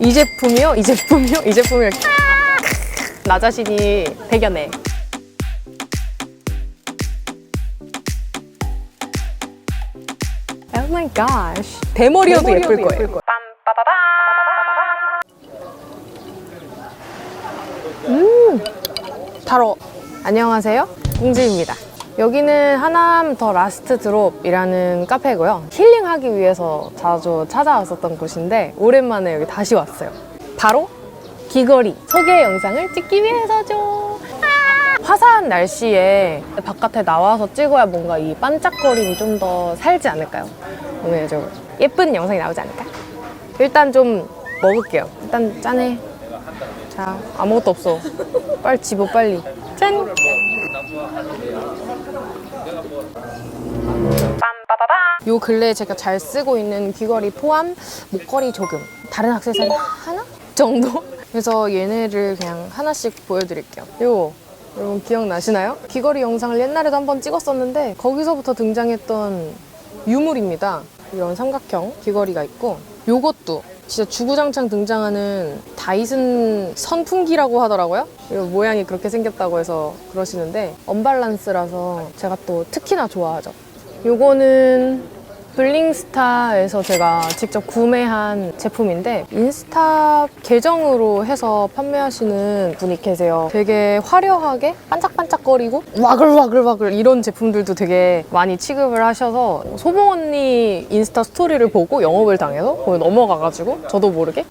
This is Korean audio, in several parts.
이 제품이요? 이 제품이요? 이 제품이요? 나 자신이 대견해. Oh my gosh. 대머리여도 예쁠 거예요. 음, 달어. 안녕하세요. 공지입니다. 여기는 하남 더 라스트 드롭이라는 카페고요. 힐링하기 위해서 자주 찾아왔었던 곳인데 오랜만에 여기 다시 왔어요. 바로 귀걸이 소개 영상을 찍기 위해서죠. 아! 화사한 날씨에 바깥에 나와서 찍어야 뭔가 이 반짝거림이 좀 더 살지 않을까요? 오늘 좀 예쁜 영상이 나오지 않을까? 일단 좀 먹을게요. 일단 짠해. 자, 아무것도 없어. 빨리 집어, 빨리. 짠! 요 근래에 제가 잘 쓰고 있는 귀걸이 포함 목걸이 조금 다른 액세서리 하나 정도? 그래서 얘네를 그냥 하나씩 보여드릴게요. 요 여러분 기억나시나요? 귀걸이 영상을 옛날에도 한번 찍었었는데 거기서부터 등장했던 유물입니다. 이런 삼각형 귀걸이가 있고 요것도 진짜 주구장창 등장하는 다이슨 선풍기라고 하더라고요. 모양이 그렇게 생겼다고 해서 그러시는데 언밸런스라서 제가 또 특히나 좋아하죠. 요거는 블링스타에서 제가 직접 구매한 제품인데 인스타 계정으로 해서 판매하시는 분이 계세요. 되게 화려하게 반짝반짝거리고 와글와글와글 이런 제품들도 되게 많이 취급을 하셔서 소봉 언니 인스타 스토리를 보고 영업을 당해서 거기 넘어가가지고 저도 모르게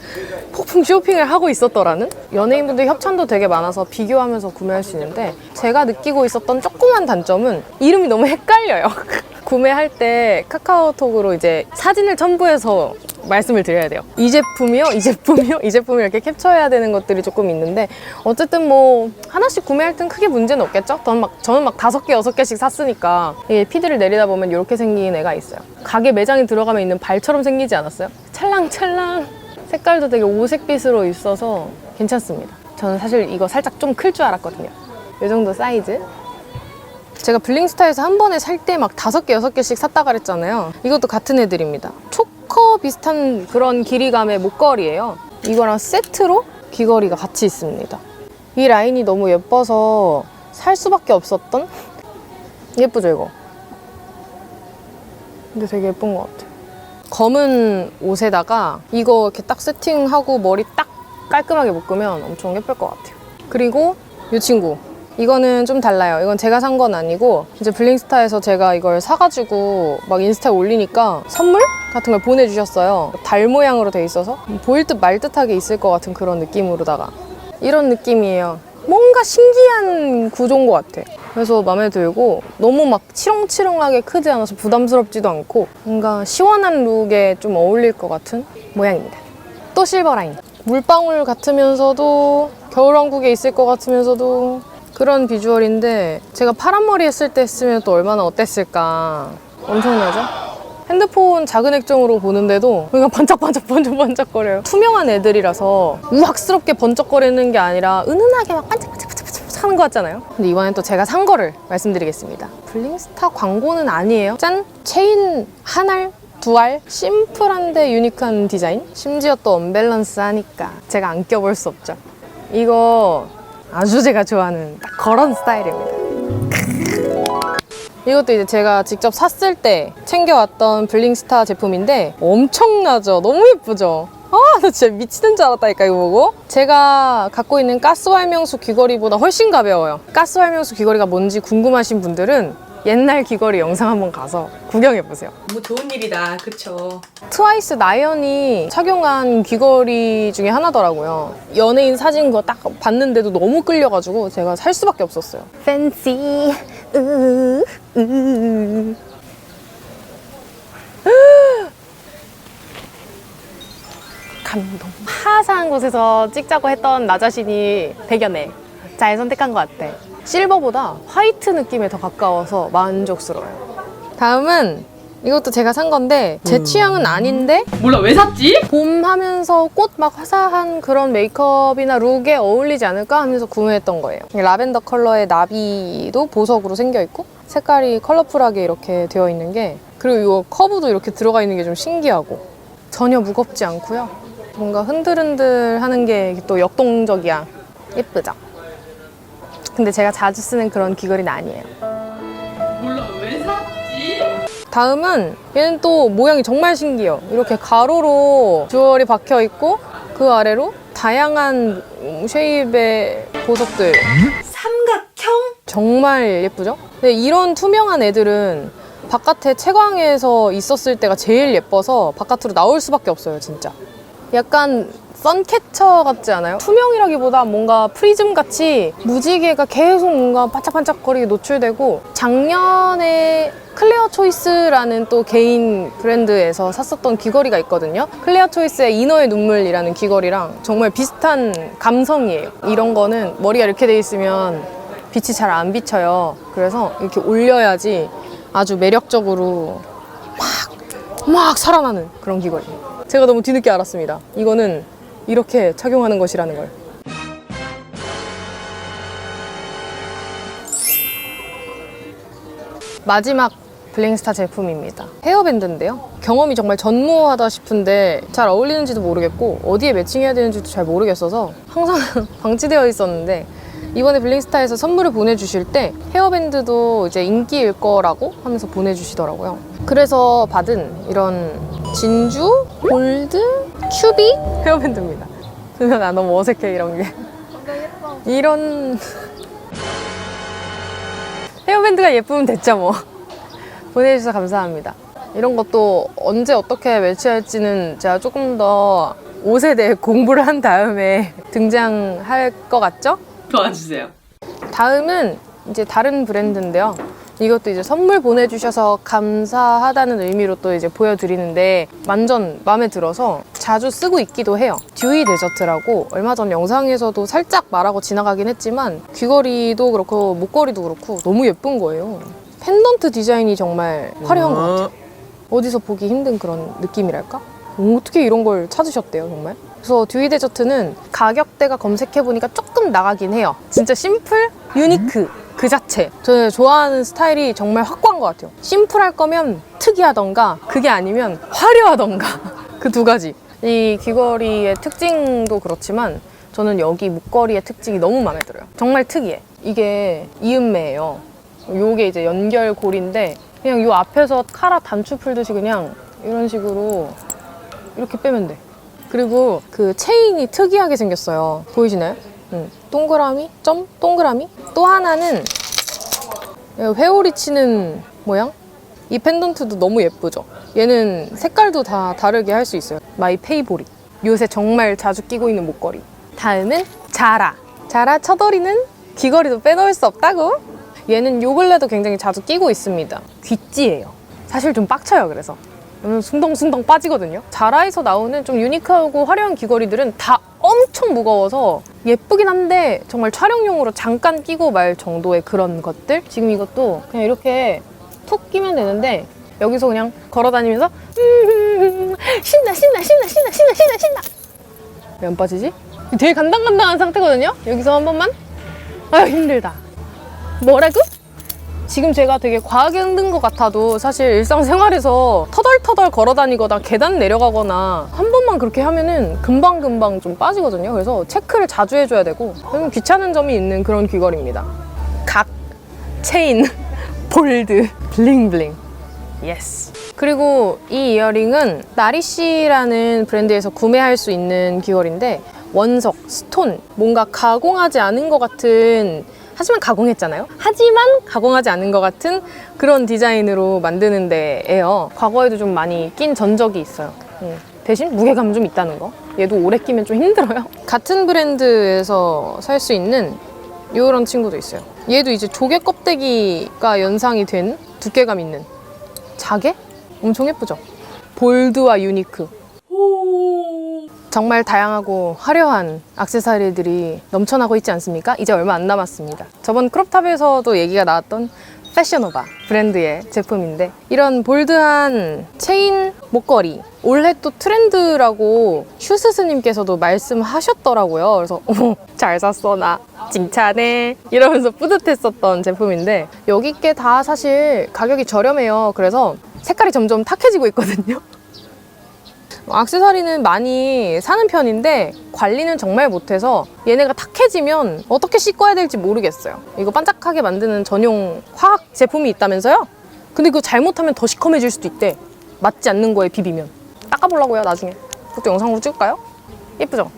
폭풍 쇼핑을 하고 있었더라는 연예인분들 협찬도 되게 많아서 비교하면서 구매할 수 있는데 제가 느끼고 있었던 조그만 단점은 이름이 너무 헷갈려요. 구매할 때 카카오톡으로 이제 사진을 첨부해서 말씀을 드려야 돼요. 이 제품이요, 이 제품이요, 이 제품을 이렇게 캡처해야 되는 것들이 조금 있는데 어쨌든 뭐 하나씩 구매할 땐 크게 문제는 없겠죠? 저는 막 저는 막 다섯 개 여섯 개씩 샀으니까 이 피드를 내리다 보면 이렇게 생긴 애가 있어요. 가게 매장에 들어가면 있는 발처럼 생기지 않았어요? 찰랑찰랑 색깔도 되게 오색빛으로 있어서 괜찮습니다. 저는 사실 이거 살짝 좀 클 줄 알았거든요. 이 정도 사이즈. 제가 블링스타에서 한 번에 살 때 막 다섯 개, 여섯 개씩 샀다 그랬잖아요. 이것도 같은 애들입니다. 초커 비슷한 그런 길이감의 목걸이에요. 이거랑 세트로 귀걸이가 같이 있습니다. 이 라인이 너무 예뻐서 살 수밖에 없었던? 예쁘죠, 이거? 근데 되게 예쁜 것 같아요. 검은 옷에다가 이거 이렇게 딱 세팅하고 머리 딱 깔끔하게 묶으면 엄청 예쁠 것 같아요. 그리고 이 친구. 이거는 좀 달라요. 이건 제가 산 건 아니고 이제 블링스타에서 제가 이걸 사가지고 막 인스타에 올리니까 선물 같은 걸 보내주셨어요. 달 모양으로 돼 있어서 보일 듯 말 듯하게 있을 것 같은 그런 느낌으로다가 이런 느낌이에요. 뭔가 신기한 구조인 것 같아. 그래서 마음에 들고 너무 막 치렁치렁하게 크지 않아서 부담스럽지도 않고 뭔가 시원한 룩에 좀 어울릴 것 같은 모양입니다. 또 실버 라인. 물방울 같으면서도 겨울왕국에 있을 것 같으면서도 그런 비주얼인데 제가 파란 머리 했을 때 했으면 또 얼마나 어땠을까. 엄청나죠? 핸드폰 작은 액정으로 보는데도 여기가 반짝반짝 번쩍번쩍거려요. 투명한 애들이라서 우악스럽게 번쩍거리는 게 아니라 은은하게 막 반짝 반짝반짝 하는 것 같잖아요. 근데 이번엔 또 제가 산 거를 말씀드리겠습니다. 블링스타 광고는 아니에요. 짠! 체인 한 알, 두 알, 심플한데 유니크한 디자인? 심지어 또 언밸런스 하니까 제가 안 껴볼 수 없죠. 이거 아주 제가 좋아하는 딱 그런 스타일입니다. 이것도 이제 제가 직접 샀을 때 챙겨왔던 블링스타 제품인데 엄청나죠? 너무 예쁘죠? 아, 나 진짜 미치는 줄 알았다니까, 이거 보고. 제가 갖고 있는 가스 활명수 귀걸이보다 훨씬 가벼워요. 가스 활명수 귀걸이가 뭔지 궁금하신 분들은 옛날 귀걸이 영상 한번 가서 구경해 보세요. 뭐 좋은 일이다, 그쵸? 트와이스 나연이 착용한 귀걸이 중에 하나더라고요. 연예인 사진 거딱 봤는데도 너무 끌려가지고 제가 살 수밖에 없었어요. 팬시, 으, 으. 감동. 화사한 곳에서 찍자고 했던 나 자신이 대견해. 잘 선택한 것 같아. 실버보다 화이트 느낌에 더 가까워서 만족스러워요. 다음은 이것도 제가 산 건데 제 취향은 아닌데 몰라, 왜 샀지? 봄 하면서 꽃 막 화사한 그런 메이크업이나 룩에 어울리지 않을까 하면서 구매했던 거예요. 라벤더 컬러의 나비도 보석으로 생겨 있고 색깔이 컬러풀하게 이렇게 되어 있는 게 그리고 이거 커브도 이렇게 들어가 있는 게 좀 신기하고 전혀 무겁지 않고요. 뭔가 흔들흔들 하는 게 또 역동적이야. 예쁘죠? 근데 제가 자주 쓰는 그런 귀걸이는 아니에요. 몰라 왜 샀지? 다음은 얘는 또 모양이 정말 신기해요. 이렇게 가로로 주얼이 박혀 있고 그 아래로 다양한 쉐입의 보석들. 삼각형? 정말 예쁘죠? 근데 이런 투명한 애들은 바깥에 채광에서 있었을 때가 제일 예뻐서 바깥으로 나올 수밖에 없어요, 진짜. 약간 선캐쳐 같지 않아요? 투명이라기보다 뭔가 프리즘 같이 무지개가 계속 뭔가 반짝반짝거리게 노출되고 작년에 클레어 초이스라는 또 개인 브랜드에서 샀었던 귀걸이가 있거든요. 클레어 초이스의 이너의 눈물이라는 귀걸이랑 정말 비슷한 감성이에요. 이런 거는 머리가 이렇게 돼 있으면 빛이 잘 안 비쳐요. 그래서 이렇게 올려야지 아주 매력적으로 막, 막 살아나는 그런 귀걸이. 제가 너무 뒤늦게 알았습니다. 이거는 이렇게 착용하는 것이라는 걸. 마지막 블링스타 제품입니다. 헤어밴드인데요. 경험이 정말 전무하다 싶은데 잘 어울리는지도 모르겠고 어디에 매칭해야 되는지도 잘 모르겠어서 항상 방치되어 있었는데 이번에 블링스타에서 선물을 보내주실 때 헤어밴드도 이제 인기일 거라고 하면서 보내주시더라고요. 그래서 받은 이런 진주, 골드, 큐비 헤어밴드입니다. 근데 나 너무 어색해 이런 게. 이런 헤어밴드가 예쁘면 됐죠 뭐. 보내주셔서 감사합니다. 이런 것도 언제 어떻게 매치할지는 제가 조금 더 옷에 대해 공부를 한 다음에 등장할 것 같죠? 도와주세요. 다음은 이제 다른 브랜드인데요. 이것도 이제 선물 보내주셔서 감사하다는 의미로 또 이제 보여드리는데 완전 마음에 들어서 자주 쓰고 있기도 해요. 듀이 데저트라고 얼마 전 영상에서도 살짝 말하고 지나가긴 했지만 귀걸이도 그렇고 목걸이도 그렇고 너무 예쁜 거예요. 펜던트 디자인이 정말 화려한 것 같아요. 어디서 보기 힘든 그런 느낌이랄까? 어떻게 이런 걸 찾으셨대요, 정말? 그래서 듀이 데저트는 가격대가 검색해보니까 조금 나가긴 해요. 진짜 심플, 유니크 그 자체. 저는 좋아하는 스타일이 정말 확고한 것 같아요. 심플할 거면 특이하던가, 그게 아니면 화려하던가. 그 두 가지. 이 귀걸이의 특징도 그렇지만 저는 여기 목걸이의 특징이 너무 마음에 들어요. 정말 특이해. 이게 이음매예요. 요게 이제 연결고리인데 그냥 요 앞에서 카라 단추 풀듯이 그냥 이런 식으로 이렇게 빼면 돼. 그리고 그 체인이 특이하게 생겼어요. 보이시나요? 응. 동그라미, 점, 동그라미. 또 하나는 회오리 치는 모양? 이 펜던트도 너무 예쁘죠? 얘는 색깔도 다 다르게 할 수 있어요. 마이 페이보릿. 요새 정말 자주 끼고 있는 목걸이. 다음은 자라. 자라 쳐돌이는 귀걸이도 빼놓을 수 없다고? 얘는 요 근래도 굉장히 자주 끼고 있습니다. 귀찌예요. 사실 좀 빡쳐요, 그래서. 음, 숭덩숭덩 빠지거든요. 자라에서 나오는 좀 유니크하고 화려한 귀걸이들은 다 엄청 무거워서 예쁘긴 한데 정말 촬영용으로 잠깐 끼고 말 정도의 그런 것들. 지금 이것도 그냥 이렇게 톡 끼면 되는데 여기서 그냥 걸어 다니면서 음, 신나 신나 신나 신나 신나 신나 신나 왜 안 빠지지? 되게 간당간당한 상태거든요. 여기서 한 번만 아 힘들다. 뭐라고? 지금 제가 되게 과하게 흔든 것 같아도 사실 일상생활에서 터덜터덜 걸어 다니거나 계단 내려가거나 한 번만 그렇게 하면은 금방금방 좀 빠지거든요. 그래서 체크를 자주 해줘야 되고 좀 귀찮은 점이 있는 그런 귀걸이입니다. 각, 체인, 볼드, 블링블링. 예스. 그리고 이 이어링은 나리씨라는 브랜드에서 구매할 수 있는 귀걸인데 원석, 스톤, 뭔가 가공하지 않은 것 같은 하지만 가공했잖아요. 하지만 가공하지 않은 것 같은 그런 디자인으로 만드는 데예요. 과거에도 좀 많이 낀 전적이 있어요. 음, 대신 무게감 좀 있다는 거. 얘도 오래 끼면 좀 힘들어요. 같은 브랜드에서 살 수 있는 이런 친구도 있어요. 얘도 이제 조개 껍데기가 연상이 된 두께감 있는 자개? 엄청 예쁘죠? 볼드와 유니크. 정말 다양하고 화려한 액세서리들이 넘쳐나고 있지 않습니까? 이제 얼마 안 남았습니다. 저번 크롭탑에서도 얘기가 나왔던 패셔노바 브랜드의 제품인데 이런 볼드한 체인 목걸이 올해 또 트렌드라고 슈스스님께서도 말씀하셨더라고요. 그래서 어머 잘 샀어 나 칭찬해 이러면서 뿌듯했었던 제품인데 여기 게 다 사실 가격이 저렴해요. 그래서 색깔이 점점 탁해지고 있거든요. 악세사리는 많이 사는 편인데 관리는 정말 못해서 얘네가 탁해지면 어떻게 씻어야 될지 모르겠어요. 이거 반짝하게 만드는 전용 화학 제품이 있다면서요? 근데 그거 잘못하면 더 시커매질 수도 있대. 맞지 않는 거에 비비면. 닦아보려고요, 나중에. 그것도 영상으로 찍을까요? 예쁘죠?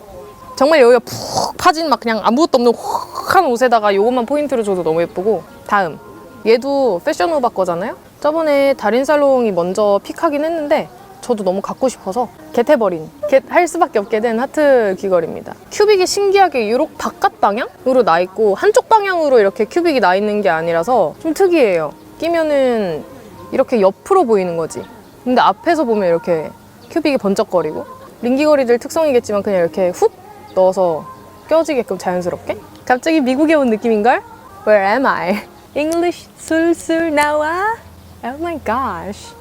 정말 여기가 푹 파진 막 그냥 아무것도 없는 확한 옷에다가 이것만 포인트로 줘도 너무 예쁘고 다음 얘도 패션 오바 거잖아요 저번에 다린살롱이 먼저 픽하긴 했는데 저도 너무 갖고 싶어서 겟해버린 겟할 수밖에 없게 된 하트 귀걸이입니다 큐빅이 신기하게 이렇게 바깥 방향으로 나 있고 한쪽 방향으로 이렇게 큐빅이 나 있는 게 아니라서 좀 특이해요 끼면은 이렇게 옆으로 보이는 거지 근데 앞에서 보면 이렇게 큐빅이 번쩍거리고 링귀걸이들 특성이겠지만 그냥 이렇게 훅 넣어서 껴지게끔 자연스럽게 갑자기 미국에 온 느낌인걸? Where am I? English 술술 나와? Oh my gosh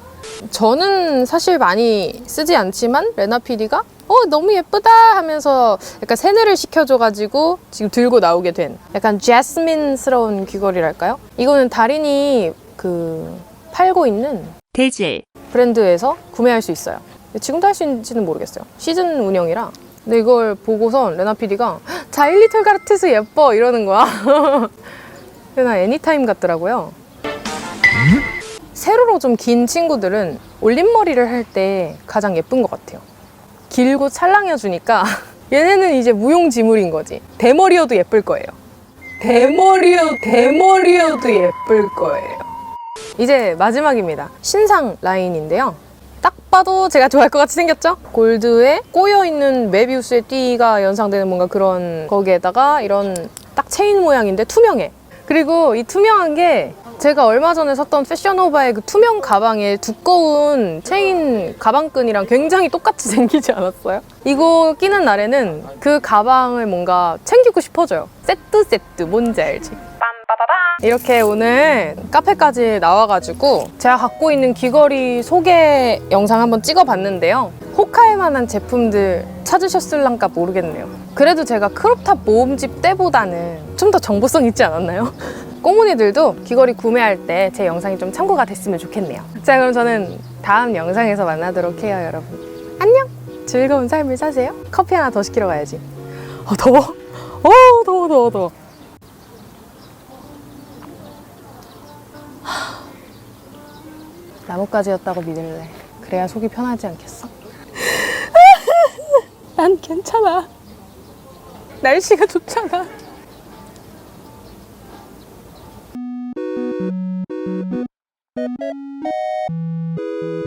저는 사실 많이 쓰지 않지만 레나 PD가 어 너무 예쁘다 하면서 약간 세뇌를 시켜줘가지고 지금 들고 나오게 된 약간 제스민스러운 귀걸이랄까요? 이거는 달인이 그 팔고 있는 대질, 브랜드에서 구매할 수 있어요. 지금도 할 수 있는지는 모르겠어요. 시즌 운영이라. 근데 이걸 보고선 레나 PD가 자일리톨 가르티스 예뻐 이러는 거야. 그래서 나 애니타임 같더라고요. 세로로 좀 긴 친구들은 올림머리를 할 때 가장 예쁜 것 같아요. 길고 찰랑해 주니까 얘네는 이제 무용지물인 거지. 대머리여도 예쁠 거예요. 대머리여 대머리여도 예쁠 거예요. 이제 마지막입니다. 신상 라인인데요. 딱 봐도 제가 좋아할 것 같이 생겼죠? 골드에 꼬여있는 메비우스의 띠가 연상되는 뭔가 그런 거기에다가 이런 딱 체인 모양인데 투명해. 그리고 이 투명한 게 제가 얼마 전에 샀던 패션오바의 그 투명 가방에 두꺼운 체인 가방끈이랑 굉장히 똑같이 생기지 않았어요? 이거 끼는 날에는 그 가방을 뭔가 챙기고 싶어져요. 세트 세트 뭔지 알지? 이렇게 오늘 카페까지 나와가지고 제가 갖고 있는 귀걸이 소개 영상 한번 찍어봤는데요. 혹할 만한 제품들 찾으셨을랑가 모르겠네요. 그래도 제가 크롭탑 모음집 때보다는 좀 더 정보성 있지 않았나요? 꼬문이들도 귀걸이 구매할 때 제 영상이 좀 참고가 됐으면 좋겠네요. 자, 그럼 저는 다음 영상에서 만나도록 해요, 여러분. 안녕! 즐거운 삶을 사세요. 커피 하나 더 시키러 가야지. 어, 더워. 어, 더워, 더워, 더워. 나뭇가지였다고 믿을래. 그래야 속이 편하지 않겠어? 난 괜찮아. 날씨가 좋잖아. Thank you.